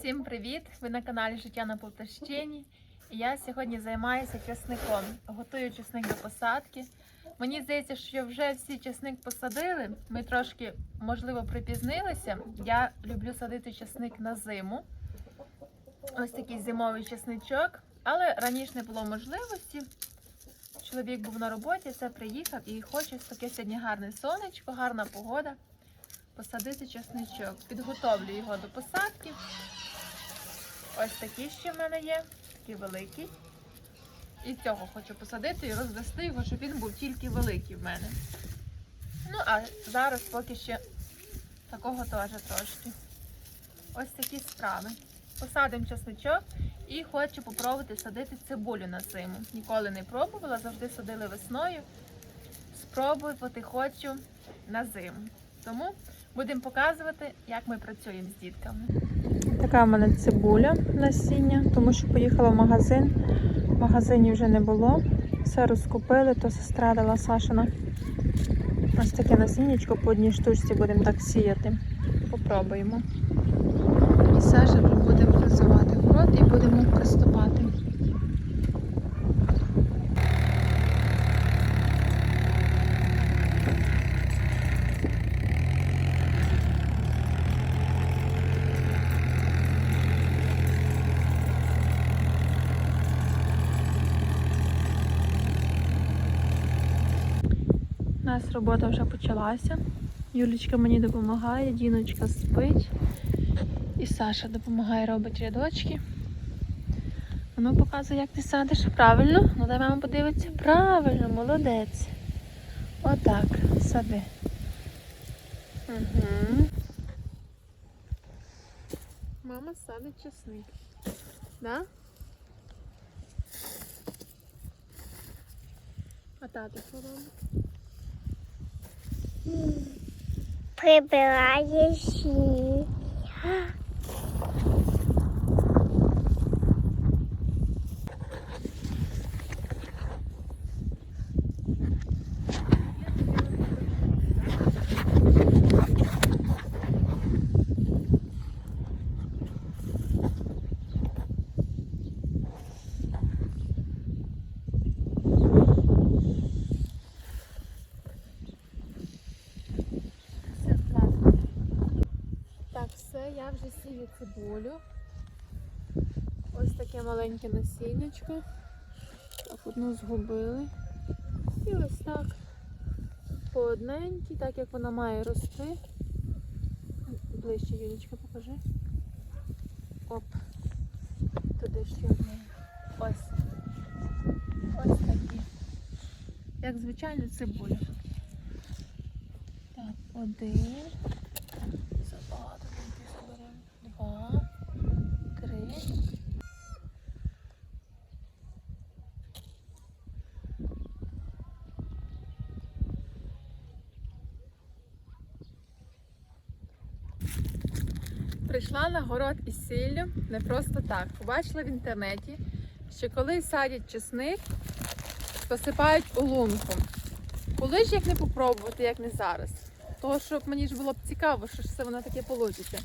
Всім привіт! Ви на каналі Життя на Полтавщині. Я сьогодні займаюся часником. Готую часник до посадки. Мені здається, що вже всі часник посадили. Ми трошки, можливо, припізнилися. Я люблю садити часник на зиму. Ось такий зимовий часничок. Але раніше не було можливості. Чоловік був на роботі, це приїхав і хоче таке сьогодні гарне сонечко, гарна погода. Посадити часничок. Підготовлю його до посадки. Ось такі ще в мене є, такий великий. І цього хочу посадити і розвести його, щоб він був тільки великий в мене. Ну, а зараз поки ще такого теж трошки. Ось такі справи. Посадимо часничок і хочу попробувати садити цибулю на зиму. Ніколи не пробувала, завжди садили весною. Спробувати хочу на зиму. Тому будемо показувати, як ми працюємо з дітками. Така в мене цибуля насіння, тому що поїхала в магазин. В магазині вже не було. Все розкупили, то сестра дала Сашина. Ось таке насіннячко по одній штучці будемо так сіяти. Попробуємо. І Саша будемо в город і будемо приступати. Нас робота вже почалася. Юлічка мені допомагає, Діночка спить. І Саша допомагає робити рядочки. Воно показує, як ти садиш. Правильно? Ну дай мама подивиться. Правильно, молодець. Отак, сади. Угу. Мама садить часник. Да? А тато що робить? Прибирає сніг. Все, ладно. Так, все, я вже сію цибулю. Ось таке маленьке насіннячко. Так, одну згубили. І ось так по одненькій, так як вона має рости. Ближче, Юлічка, покажи. Оп. Туди ще одне. Ось. Ось такі. Як звичайно цибуля. Так, один. Два. Три. Прийшла на город із сіллю не просто так. Побачила в інтернеті, що коли садять чесник, посипають у лунку. Коли ж як не попробувати, як не зараз. Того, щоб мені ж було б цікаво, що ж це воно таке вийде.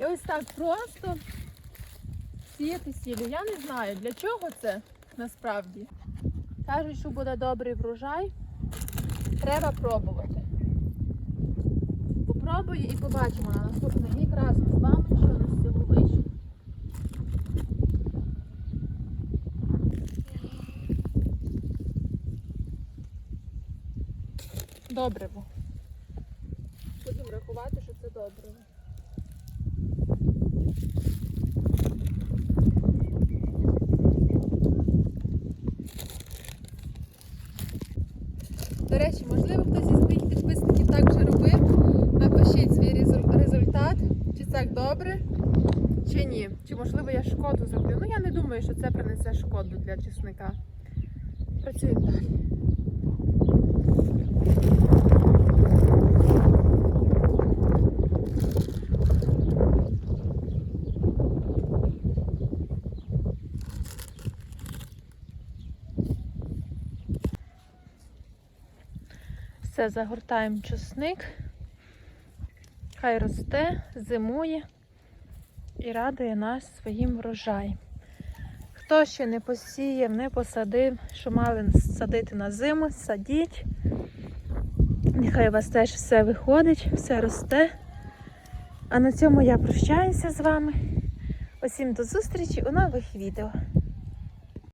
І ось так просто сіяти сіллю. Я не знаю, для чого це насправді. Кажуть, що буде добрий врожай. Треба пробувати. Попробую і побачимо на наступний рік разом з вами, що нас цього вийшло. Добре. бо. Будемо рахувати, що це добре. До речі, можливо, хтось із моїх підписників так вже робив. Напишіть свій результат, чи це добре, чи ні. Чи можливо я шкоду зроблю. Ну я не думаю, що це принесе шкоду для чесника. Працюємо далі. Все, загортаємо чесник. Хай росте, зимує. і радує нас своїм врожаєм. Хто ще не посіяв, не посадив, що мали садити на зиму, садіть. Нехай у вас теж все виходить, все росте. А на цьому я прощаюся з вами. Усім до зустрічі у нових відео.